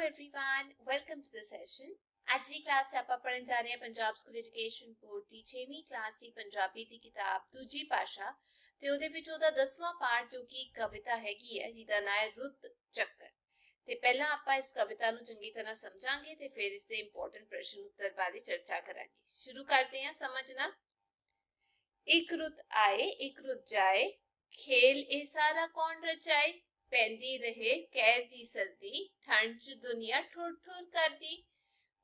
everyone, welcome to the session. ਅੱਜ ਦੀ class 'ਚ ਆਪਾਂ ਪੜ੍ਹਨ ਜਾ ਰਹੇ ਹਾਂ ਪੰਜਾਬ ਸਕੂਲ ਐਜੂਕੇਸ਼ਨ ਬੋਰਡ ਦੀ 6ਵੀਂ ਕਲਾਸ ਦੀ ਪੰਜਾਬੀ ਦੀ ਕਿਤਾਬ ਦੂਜੀ ਭਾਸ਼ਾ ਤੇ ਉਹਦੇ ਵਿੱਚ ਉਹਦਾ 10ਵਾਂ ਪਾਠ ਜੋ ਕਿ ਕਵਿਤਾ ਹੈਗੀ ਹੈ ਜਿਹਦਾ ਨਾਮ ਹੈ ਰੁੱਤ ਚੱਕਰ ਤੇ ਪਹਿਲਾਂ ਆਪਾਂ ਇਸ ਕਵਿਤਾ ਨੂੰ ਚੰਗੀ ਤਰ੍ਹਾਂ ਸਮਝਾਂਗੇ ਤੇ ਫਿਰ ਇਸ ਦੇ ਇੰਪੋਰਟੈਂਟ ਪ੍ਰਸ਼ਨ ਉੱਤਰ ਬਾਰੇ ਚਰਚਾ ਕਰਾਂਗੇ ਸ਼ੁਰੂ ਕਰਦੇ ਹਾਂ ਸਮਝਣਾ ਇੱਕ ਰੁੱਤ ਆਏ ਇੱਕ ਰੁੱਤ ਜਾਏ ਖੇਲ ਇਹ ਸਾਰਾ ਕੌਣ ਰਚਾਏ ਪੈਂਦੀ ਰਹੇ, ਕਹਿਰ ਦੀ ਸਰਦੀ, ਠੰਡ ਚ ਦੁਨੀਆ ਠੁਰ ਠੁਰ ਕਰਦੀ।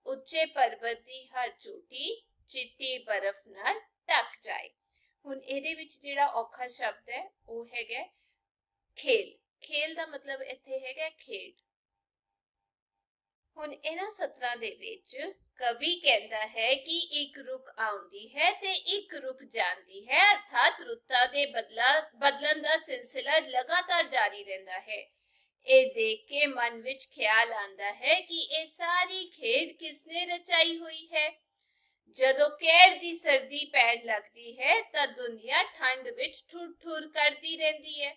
ਉੱਚੇ ਪਰਬਤ ਦੀ ਹਰ ਚੋਟੀ, ਚਿੱਟੀ ਬਰਫ਼ ਨਾਲ ਢੱਕ ਜਾਏ। ਹੁਣ ਇਹਦੇ ਵਿੱਚ ਜਿਹੜਾ ਔਖਾ ਸ਼ਬਦ ਹੈ, ਉਹ ਹੈਗਾ ਖੇਲ। ਖੇਲ ਦਾ ਮਤਲਬ ਇੱਥੇ ਹੈਗਾ ਖੇਡ। ਹੁਣ ਇਹਨਾਂ ਸਤਰਾਂ ਦੇ ਵਿੱਚ ਕਵੀ ਕਹਿੰਦਾ ਹੈ ਕਿ ਇੱਕ ਰੁਕ ਆਉਂਦੀ ਹੈ ਤੇ ਇੱਕ ਰੁਕ ਜਾਂਦੀ ਹੈ, ਅਰਥਾਤ ਰੁੱਤਾਂ ਦੇ ਬਦਲਾ, ਬਦਲਣ ਦਾ ਸਿਲਸਿਲਾ ਲਗਾਤਾਰ ਜਾਰੀ ਰਹਿੰਦਾ ਹੈ। ਇਹ ਦੇਖ ਕੇ ਮਨ ਵਿੱਚ ਖਿਆਲ ਆਂਦਾ ਹੈ ਕਿ ਇਹ ਸਾਰੀ ਖੇਡ ਕਿਸਨੇ ਰਚਾਈ ਹੋਈ ਹੈ? ਜਦੋਂ ਕਹਿਰ ਦੀ ਸਰਦੀ ਪੈਣ ਲੱਗਦੀ ਹੈ, ਤਾਂ ਦੁਨੀਆ ਠੰਡ ਵਿੱਚ ਠੁਰ ਠੁਰ ਕਰਦੀ ਰਹਿੰਦੀ ਹੈ।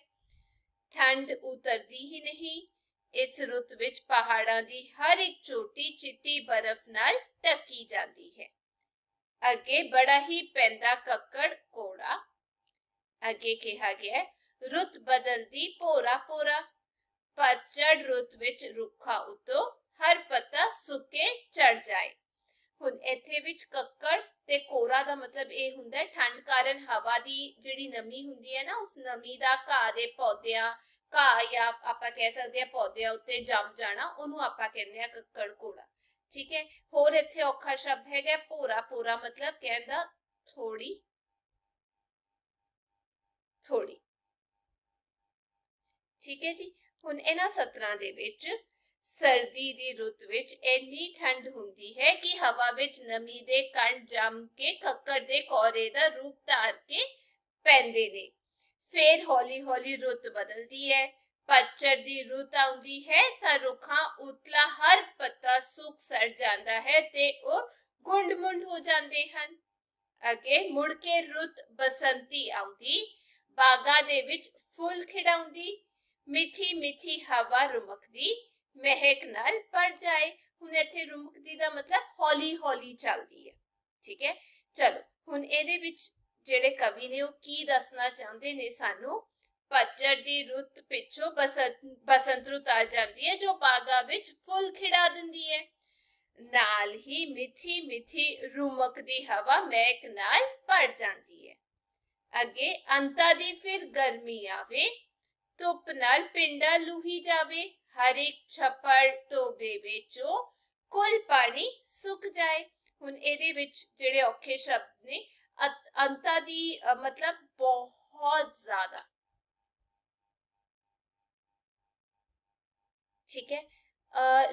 ਠੰਡ ਉਤਰਦੀ ਹੀ ਨਹੀਂ ਇਸ ਰੁੱਤ ਵਿੱਚ ਪਹਾੜਾਂ ਦੀ ਹਰ ਇੱਕ ਚੋਟੀ ਚਿੱਟੀ ਬਰਫ਼ ਨਾਲ ਢੱਕੀ ਜਾਂਦੀ ਹੈ। ਅੱਗੇ ਬੜਾ ਹੀ ਪੈਂਦਾ ਕੱਕੜ ਕੋੜਾ ਅੱਗੇ ਕਿਹਾ ਗਿਆ ਰੁੱਤ ਬਦਲਦੀ ਪੋਰਾ ਪੋਰਾ ਪਤਝੜ ਰੁੱਤ ਵਿੱਚ ਰੁੱਖਾਂ ਉਤੋਂ ਹਰ ਪੱਤਾ ਸੁੱਕੇ ਚੜ ਜਾਏ। ਹੁਣ ਇੱਥੇ ਵਿੱਚ ਕੱਕੜ ਤੇ ਕੋਰਾ ਦਾ ਮਤਲਬ ਇਹ ਹੁੰਦਾ ਹੈ, ਠੰਡ ਕਾਰਨ ਹਵਾ ਦੀ ਜਿਹੜੀ ਨਮੀ ਹੁੰਦੀ ਹੈ ਨਾ, ਉਸ ਨਮੀ ਦਾ ਘਾਹ ਦੇ ਪੌਦਿਆਂ ਘਾਹ ਜਾਂ ਆਪਾਂ ਕਹਿ ਸਕਦੇ ਆ ਪੌਦਿਆਂ ਉੱਤੇ ਜੰਮ ਜਾਣਾ, ਉਹਨੂੰ ਆਪਾਂ ਕਹਿੰਦੇ ਆ ਕੱਕੜ ਕੋੜਾ ਠੀਕ ਹੈ? ਹੋਰ ਇੱਥੇ ਔਖਾ ਸ਼ਬਦ ਹੈਗਾ ਪੂਰਾ ਪੂਰਾ ਮਤਲਬ ਕਹਿੰਦਾ ਥੋੜੀ ਥੋੜੀ। ਠੀਕ ਹੈ ਜੀ? ਹੁਣ ਇਹਨਾਂ ਸਤਰਾਂ ਦੇ ਵਿੱਚ ਸਰਦੀ ਦੀ ਰੁੱਤ ਵਿੱਚ ਇੰਨੀ ਠੰਡ ਹੁੰਦੀ ਹੈ ਕਿ ਹਵਾ ਵਿੱਚ ਨਮੀ ਦੇ ਕਣ ਜੰਮ ਕੇ, ਕੱਕੜ ਦੇ ਕੋਰੇ ਦਾ ਰੂਪ ਧਾਰ ਕੇ ਪੈਂਦੇ ਨੇ। ਫੇਰ ਹੌਲੀ ਹੌਲੀ ਰੁੱਤ ਬਦਲਦੀ ਹੈ। ਪਤਝੜ ਦੀ ਰੁੱਤ ਆਉਂਦੀ ਹੈ ਤਾਂ ਰੁੱਖਾਂ ਉਤਲਾ ਹਰ ਪੱਤਾ ਸੁੱਕ ਸੜ ਜਾਂਦਾ ਹੈ ਤੇ ਉਹ ਗੁੰਡ-ਮੁੰਡ ਹੋ ਜਾਂਦੇ ਹਨ। ਅੱਗੇ ਮੁੜ ਕੇ ਰੁੱਤ ਬਸੰਤੀ ਆਉਂਦੀ, ਬਾਗਾਂ ਦੇ ਵਿੱਚ ਫੁੱਲ ਖਿੜਾਉਂਦੀ, ਮਿੱਠੀ ਮਿੱਠੀ ਹਵਾ ਰੁਮਕਦੀ, ਮਹਿਕ ਨਾਲ ਪੜ ਜਾਏ। ਹੁਣ ਇੱਥੇ ਰੁਮਕਦੀ ਦਾ ਮਤਲਬ ਹੌਲੀ ਹੌਲੀ ਚੱਲਦੀ ਹੈ। ਠੀਕ ਹੈ? ਚਲੋ, ਹੁਣ ਇਹਦੇ ਵਿੱਚ ਜਿਹੜੇ ਕਵੀ ਨੇ ਉਹ ਕੀ ਦੱਸਣਾ ਚਾਹੁੰਦੇ ਨੇ ਸਾਨੂੰ? ਪਤਝੜ ਦੀ ਰੁੱਤ ਪਿੱਛੋਂ ਬਸੰਤ ਰੁੱਤ ਆ ਜਾਂਦੀ ਹੈ, ਜੋ ਬਾਗਾਂ ਵਿੱਚ ਫੁੱਲ ਖਿੜਾ ਦਿੰਦੀ ਹੈ। ਨਾਲ ਹੀ ਮਿੱਠੀ ਮਿੱਠੀ ਰੁਮਕਦੀ ਹਵਾ ਮਹਿਕ ਨਾਲ ਭਰ ਜਾਂਦੀ ਹੈ। ਅੱਗੇ ਅੰਤਾ ਦੀ ਫਿਰ ਗਰਮੀ ਆਵੇ, ਧੁੱਪ ਨਾਲ ਪਿੰਡਾ ਲੂਹੀ ਜਾਵੇ, ਹਰ ਇੱਕ ਛੱਪੜ ਟੋਬੇ ਵਿੱਚੋਂ ਕੁੱਲ ਪਾਣੀ ਸੁੱਕ ਜਾਏ। ਹੁਣ ਇਹਦੇ ਵਿੱਚ ਜਿਹੜੇ ਔਖੇ ਸ਼ਬਦ ਨੇ ਅੰਤਾ ਦੀ ਮਤਲਬ ਬਹੁਤ ਜ਼ਿਆਦਾ। ਠੀਕ ਹੈ?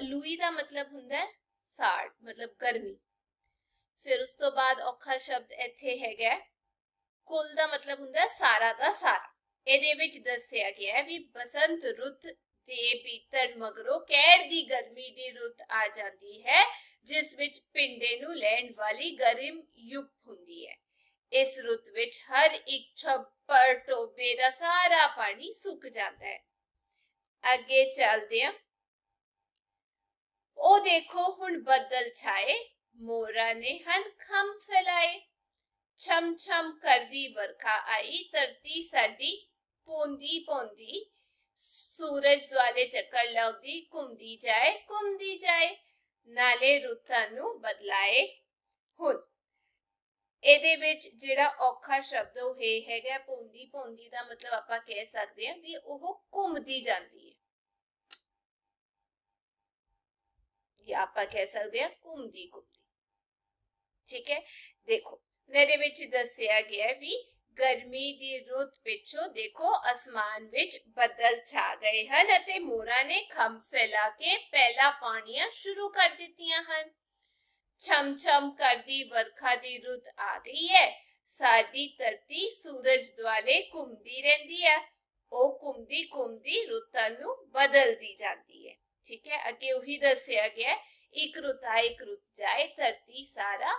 ਲੂਈ ਦਾ ਮਤਲਬ ਹੁੰਦਾ ਹੈ ਸਾੜ, ਮਤਲਬ ਗਰਮੀ। ਫਿਰ ਉਸ ਤੋਂ ਬਾਅਦ ਔਖਾ ਸ਼ਬਦ ਇੱਥੇ ਹੈਗਾ ਕੁੱਲ ਦਾ ਮਤਲਬ ਹੁੰਦਾ ਸਾਰਾ ਦਾ ਸਾਰਾ। ਇਹਦੇ ਵਿੱਚ ਦੱਸਿਆ ਗਿਆ ਹੈ ਵੀ ਬਸੰਤ ਰੁੱਤ ਦੇ ਬੀਤਣ ਮਗਰੋਂ ਕਹਿਰ ਦੀ ਗਰਮੀ ਦੀ ਰੁੱਤ ਆ ਜਾਂਦੀ ਹੈ, ਜਿਸ ਵਿੱਚ ਪਿੰਡੇ ਨੂੰ ਲੈਣ ਵਾਲੀ ਗਰਮ ਯੁੱਪ ਹੁੰਦੀ ਹੈ। ਇਸ ਰੁੱਤ ਵਿੱਚ ਹਰ ਇੱਕ ਛੱਪੜ ਟੋਬੇ ਦਾ ਸਾਰਾ ਪਾਣੀ ਸੁੱਕ ਜਾਂਦਾ ਹੈ। ਅੱਗੇ ਚੱਲਦੇ ਹਾਂ। ਉਹ ਦੇਖੋ, ਹੁਣ ਬੱਦਲ ਛਾਏ, ਮੋਰਾ ਨੇ ਹਨ ਖੰਭ ਫੈਲਾਏ। ਛਮ ਛਮ ਕਰਦੀ ਵਰਖਾ ਆਈ, ਧਰਤੀ ਸਾਡੀ ਪੌਂਦੀ ਪੌਂਦੀ। ਸੂਰਜ ਦੁਆਲੇ ਚੱਕਰ ਲਾਉਂਦੀ, ਘੁੰਮਦੀ ਜਾਏ ਘੁੰਮਦੀ ਜਾਏ, ਨਾਲੇ ਰੁੱਤਾਂ ਨੂੰ ਬਦਲਾਏ। ਹੁਣ ਇਹਦੇ ਵਿੱਚ ਜਿਹੜਾ ਔਖਾ ਸ਼ਬਦ ਉਹ ਇਹ ਹੈਗਾ ਪੌਂਦੀ ਪੌਂਦੀ ਦਾ ਮਤਲਬ ਆਪਾਂ ਕਹਿ ਸਕਦੇ ਹਾਂ ਵੀ ਉਹ ਘੁੰਮਦੀ ਜਾਂਦੀ ਹੈ। ਜਾਂ ਆਪਾਂ ਕਹਿ ਸਕਦੇ ਹਾਂ ਘੁੰਮਦੀ ਘੁੰਮਦੀ। ਠੀਕ ਹੈ? ਦੇਖੋ ਇਹਦੇ ਵਿੱਚ ਦੱਸਿਆ ਗਿਆ ਵੀ ਗਰਮੀ ਦੀ ਰੁੱਤ ਪਿੱਛੋਂ ਦੇਖੋ ਅਸਮਾਨ ਵਿੱਚ ਬੱਦਲ ਛਾ ਗਏ ਹਨ ਅਤੇ ਮੋਰਾਂ ਨੇ ਖੰਭ ਫੈਲਾ ਕੇ ਪਹਿਲਾ ਪਾਣੀਆਂ ਸ਼ੁਰੂ ਕਰ ਦਿੱਤੀਆਂ ਹਨ। ਛਮ ਕਰਦੀ ਵਰਖਾ ਦੀ ਰੁੱਤ ਆ ਗਈ ਹੈ। ਸਾਡੀ ਧਰਤੀ ਸੂਰਜ ਦੁਆਲੇ ਘੁੰਮਦੀ ਰਹਿੰਦੀ ਹੈ। ਉਹ ਘੁੰਮਦੀ ਘੁੰਮਦੀ ਰੁੱਤਾਂ ਨੂੰ ਬਦਲਦੀ ਜਾਂਦੀ ਹੈ। ਠੀਕ ਹੈ ਅੱਗੇ ਉਹੀ ਦੱਸਿਆ ਗਿਆ ਇੱਕ ਰੁੱਤ ਆਏ ਇੱਕ ਰੁੱਤ ਜਾਏ ਧਰਤੀ ਸਾਰਾ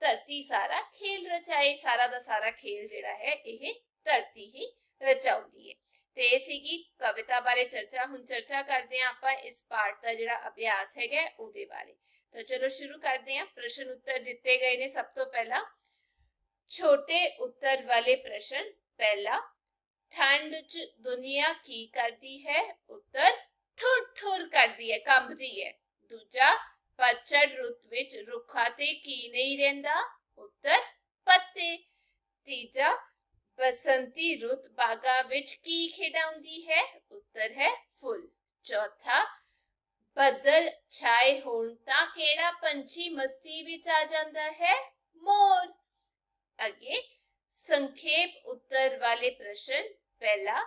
ਧਰਤੀ ਸਾਰਾ ਖੇਲ ਰਚਾਏ ਸਾਰਾ ਦਾ ਸਾਰਾ ਖੇਲ ਜਿਹੜਾ ਹੈ ਇਹ ਧਰਤੀ ਹੀ ਰਚਾਉਂਦੀ ਹੈ। ਤੇ ਇਹ ਸੀਗੀ ਕਵਿਤਾ ਬਾਰੇ ਚਰਚਾ। ਹੁਣ ਚਰਚਾ ਕਰਦੇ ਹਾਂ ਆਪਾਂ ਇਸ ਪਾਠ ਦਾ ਜਿਹੜਾ ਅਭਿਆਸ ਹੈਗਾ ਹੈ, ਉਹਦੇ ਬਾਰੇ। ਤਾਂ ਚਲੋ ਸ਼ੁਰੂ ਕਰਦੇ ਹਾਂ। ਪ੍ਰਸ਼ਨ ਉੱਤਰ ਦਿੱਤੇ ਗਏ ਨੇ ਸਭ ਤੋਂ ਪਹਿਲਾਂ। ਛੋਟੇ ਉੱਤਰ ਵਾਲੇ ਪ੍ਰਸ਼ਨ ਪਹਿਲਾ, ਠੰਡ 'ਚ ਦੁਨੀਆ ਕੀ ਕਰਦੀ ਹੈ? ਉੱਤਰ, ਠੁਰ ਠੁਰ ਕਰਦੀ ਹੈ, ਕੰਬਦੀ ਹੈ। ਦੂਜਾ, ਪਤਝੜ ਰੁੱਤ ਵਿੱਚ ਰੁੱਖਾਂ ਤੇ ਕੀ ਨਹੀਂ ਰਹਿੰਦਾ? ਉੱਤਰ, ਪੱਤੇ। ਤੀਜਾ, ਬਸੰਤੀ ਰੁੱਤ ਬਾਗਾਂ ਵਿੱਚ ਕੀ ਖਿਡਾਉਂਦੀ ਹੈ? ਉੱਤਰ ਹੈ ਫੁੱਲ। ਚੌਥਾ ਬੱਦਲ ਛਾਏ ਹੋਣ ਤਾਂ ਕਿਹੜਾ ਪੰਛੀ ਮਸਤੀ ਵਿੱਚ ਆ ਜਾਂਦਾ ਹੈ? ਮੋਰ। ਅੱਗੇ ਸੰਖੇਪ ਉੱਤਰ ਵਾਲੇ ਪ੍ਰਸ਼ਨ। ਪਹਿਲਾ,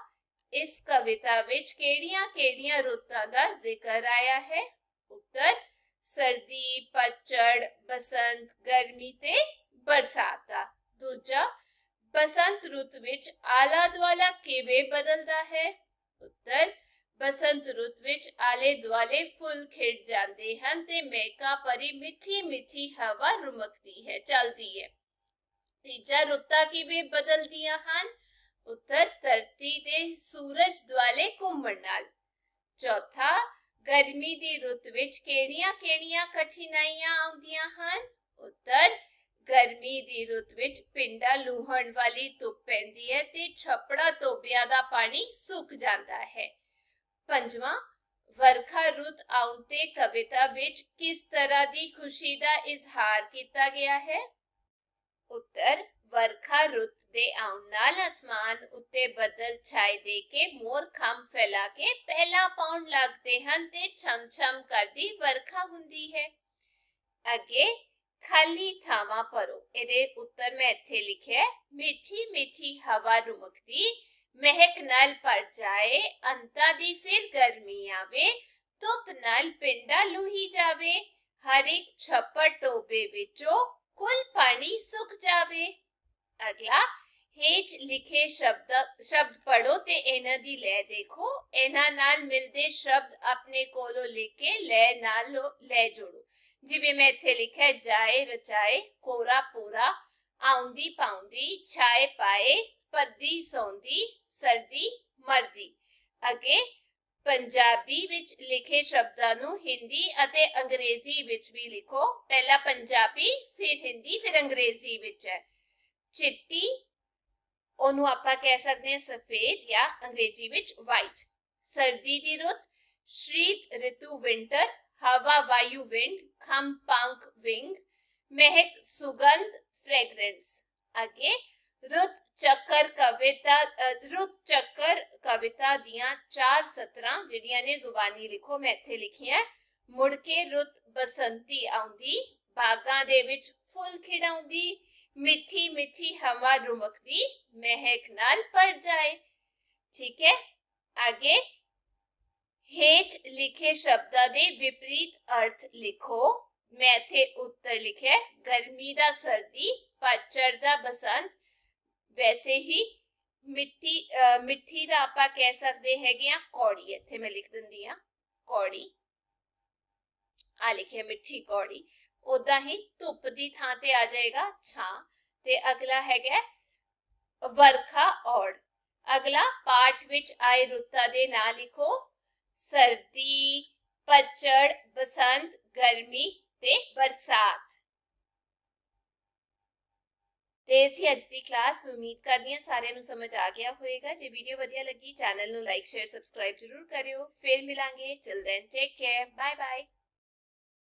ਇਸ ਕਵਿਤਾ ਵਿੱਚ ਕਿਹੜੀਆਂ-ਕਿਹੜੀਆਂ ਰੁੱਤਾਂ ਦਾ ਜ਼ਿਕਰ ਆਇਆ ਹੈ? ਉੱਤਰ, ਸਰਦੀ, ਪਤਝੜ, ਬਸੰਤ, ਗਰਮੀ ਤੇ ਬਰਸਾਤ ਦਾ। ਦੂਜਾ, ਬਸੰਤ ਰੁੱਤ ਵਿੱਚ ਆਲਾ ਦੁਆਲਾ ਕਿਵੇਂ ਬਦਲਦਾ ਹੈ? ਉੱਤਰ ਬਸੰਤ ਰੁੱਤ ਵਿੱਚ ਆਲੇ ਦੁਆਲੇ ਫੁੱਲ ਖਿੜ ਜਾਂਦੇ ਹਨ ਤੇ ਮਹਿਕਾ ਭਰੀ ਮਿੱਠੀ ਮਿੱਠੀ ਹਵਾ ਰੁਮਕਦੀ ਹੈ, ਚਲਦੀ ਹੈ। ਤੀਜਾ ਰੁੱਤਾਂ ਕਿਵੇਂ ਬਦਲਦੀਆਂ ਹਨ? ਉੱਤਰ ਧਰਤੀ ਦੇ ਸੂਰਜ ਦੁਆਲੇ ਘੁੰਮਣ ਨਾਲ। ਚੌਥਾ, ਗਰਮੀ ਦੀ ਰੁੱਤ ਵਿੱਚ ਕਿਹੜੀਆਂ-ਕਿਹੜੀਆਂ ਕਠਿਨਾਈਆਂ ਆਉਂਦੀਆਂ ਹਨ? ਉੱਤਰ, ਗਰਮੀ ਦੀ ਰੁੱਤ ਵਿੱਚ ਪਿੰਡਾ ਲੂਹਣ ਵਾਲੀ ਧੁੱਪ ਪੈਂਦੀ ਹੈ ਤੇ ਛਪੜਾ ਟੋਬਿਆਂ ਦਾ ਪਾਣੀ ਸੁੱਕ ਜਾਂਦਾ ਹੈ। ਪੰਜਵਾਂ, ਵਰਖਾ ਰੁੱਤ ਆਉਣ ਤੇ ਕਵਿਤਾ ਵਿੱਚ ਕਿਸ ਤਰ੍ਹਾਂ ਦੀ ਖੁਸ਼ੀ ਦਾ ਇਜ਼ਹਾਰ ਕੀਤਾ ਗਿਆ ਹੈ? ਉੱਤਰ, ਵਰਖਾ ਰੁੱਤ ਦੇ ਆਉਣ ਨਾਲ ਅਸਮਾਨ ਉੱਤੇ ਬੱਦਲ ਛਾਏ ਦੇ ਕੇ ਮੋਰ ਖੰਭ ਫੈਲਾ ਕੇ ਪਹਿਲਾ ਪਾਉਣ ਲੱਗਦੇ ਹਨ ਤੇ ਛਮ-ਛਮ ਕਰਦੀ ਵਰਖਾ ਹੁੰਦੀ ਹੈ। ਅੱਗੇ, ਖਾਲੀ ਥਾਵਾਂ ਭਰੋ। ਇਹਦੇ ਉੱਤਰ ਮੈਂ ਇੱਥੇ ਲਿਖਿਆ ਮਿੱਠੀ ਮਿੱਠੀ ਹਵਾ ਰੁਮਕਦੀ ਮਹਿਕ ਨਾਲ ਭਰ ਜਾਏ, ਅੰਤਾਂ ਦੀ ਫਿਰ ਗਰਮੀ ਆਵੇ, ਧੁੱਪ ਨਾਲ ਪਿੰਡਾ ਲੁਹੀ ਜਾਵੇ, ਹਰ ਇੱਕ ਛੱਪੜ ਟੋਬੇ ਵਿੱਚੋਂ ਕੁੱਲ ਪਾਣੀ ਸੁੱਕ ਜਾਵੇ। ਅਗਲਾ ਹੇਠ ਲਿਖੇ ਸ਼ਬਦ ਸ਼ਬਦ ਪੜੋ ਤੇ ਇਹਨਾਂ ਦੀ ਲੈ ਦੇਖੋ। ਇਹਨਾਂ ਨਾਲ ਮਿਲਦੇ ਸ਼ਬਦ ਆਪਣੇ ਕੋਲੋਂ ਲਿਖ ਕੇ ਲੈ ਨਾਲ ਲੈ ਜੋੜੋ। ਜਿਵੇਂ ਮੈਂ ਇੱਥੇ ਲਿਖਿਆ, ਜਾਏ ਰਚਾਏ, ਕੋਰਾ ਪੂਰਾ ਆਉਂਦੀ ਪਾਉਂਦੀ, ਛਾਏ ਪਾਏ ਪੱਦੀ ਸੌਂਦੀ, ਸਰਦੀ ਮਰਦੀ। ਅੱਗੇ ਪੰਜਾਬੀ ਵਿੱਚ ਲਿਖੇ ਸ਼ਬਦਾਂ ਨੂੰ ਹਿੰਦੀ ਅਤੇ ਅੰਗਰੇਜ਼ੀ ਵਿੱਚ ਵੀ ਲਿਖੋ। ਪਹਿਲਾ ਪੰਜਾਬੀ, ਫਿਰ ਹਿੰਦੀ, ਫਿਰ ਅੰਗਰੇਜ਼ੀ ਵਿੱਚ ਹੈ। ਚਿੱਟੀ, ਉਹਨੂੰ ਆਪਾਂ ਕਹਿ ਸਕਦੇ ਹਾਂ ਸਫੇਦ ਜਾਂ ਅੰਗਰੇਜ਼ੀ ਵਿੱਚ ਵਾਈਟ ਸਰਦੀ ਦੀ ਰੁੱਤ, ਸ਼ੀਤ ਰਿਤੂ ਵਿੰਟਰ ਹਵਾ ਵਾਯੂ ਵਿੰਡ ਖੰਭ ਪੰਖ ਵਿੰਗ ਮਹਿਕ ਸੁਗੰਧ ਫ੍ਰੈਗਰੈਂਸ ਅੱਗੇ ਰੁੱਤ ਚੱਕਰ ਕਵਿਤਾ ਰੁੱਤ ਚੱਕਰ ਕਵਿਤਾ ਦੀਆਂ ਚਾਰ ਸਤਰਾਂ ਜਿਹੜੀਆਂ ਨੇ ਜ਼ੁਬਾਨੀ ਲਿਖੋ, ਮੈਂ ਇੱਥੇ ਲਿਖੀਆਂ ਮੁੜ ਕੇ ਰੁੱਤ ਬਸੰਤੀ ਆਉਂਦੀ, ਬਾਗਾਂ ਦੇ ਵਿੱਚ ਫੁੱਲ ਖਿੜਾਉਂਦੀ, ਮਿੱਠੀ ਮਿੱਠੀ ਹਵਾ ਰੁਮਕਦੀ, ਮਹਿਕ ਨਾਲ ਭਰ ਜਾਏ। ਠੀਕ ਹੈ? ਅੱਗੇ ਹੇਠ ਲਿਖੇ ਸ਼ਬਦਾਂ ਦੇ ਵਿਪਰੀਤ ਅਰਥ ਲਿਖੋ। ਮੈਂ ਇੱਥੇ ਉੱਤਰ ਲਿਖਿਆ ਗਰਮੀ ਦਾ ਸਰਦੀ ਪਤਝੜ ਦਾ ਬਸੰਤ। ਵੈਸੇ ਹੀ ਮਿੱਠੀ ਮਿੱਠੀ ਦਾ ਆਪਾਂ ਕਹਿ ਸਕਦੇ ਹੈਗੇ ਆ ਕੌੜੀ, ਇੱਥੇ ਮੈਂ ਲਿਖ ਦਿੰਦੀ ਆ ਕੌੜੀ। ਆ ਲਿਖਿਆ ਮਿੱਠੀ ਕੌੜੀ। ਉਦਾਂ ਹੀ ਧੁੱਪ ਦੀ ਥਾਂ ਤੇ ਆ ਜਾਏਗਾ ਛਾਂ ਤੇ ਅਗਲਾ ਹੈਗਾ ਵਰਖਾ ਔੜ। ਅਗਲਾ ਪਾਠ ਵਿੱਚ ਆਏ ਰੁੱਤਾਂ ਦੇ ਨਾਂ ਲਿਖੋ। ਸਰਦੀ ਪਤਝੜ ਬਸੰਤ, ਗਰਮੀ ਤੇ ਬਰਸਾਤ। ਤੇ ਅਸੀਂ ਅੱਜ ਦੀ ਕਲਾਸ ਉਮੀਦ ਕਰਦੀ ਹਾਂ ਸਾਰਿਆਂ ਨੂੰ ਸਮਝ ਆ ਗਿਆ ਹੋਵੇਗਾ। ਜੇ ਵੀਡੀਓ ਵਧੀਆ ਲੱਗੀ ਚੈਨਲ ਨੂੰ ਲਾਈਕ ਸ਼ੇਅਰ ਸਬਸਕ੍ਰਾਈਬ ਜ਼ਰੂਰ ਕਰਿਓ। ਫਿਰ ਮਿਲਾਂਗੇ। Chill take care bye bye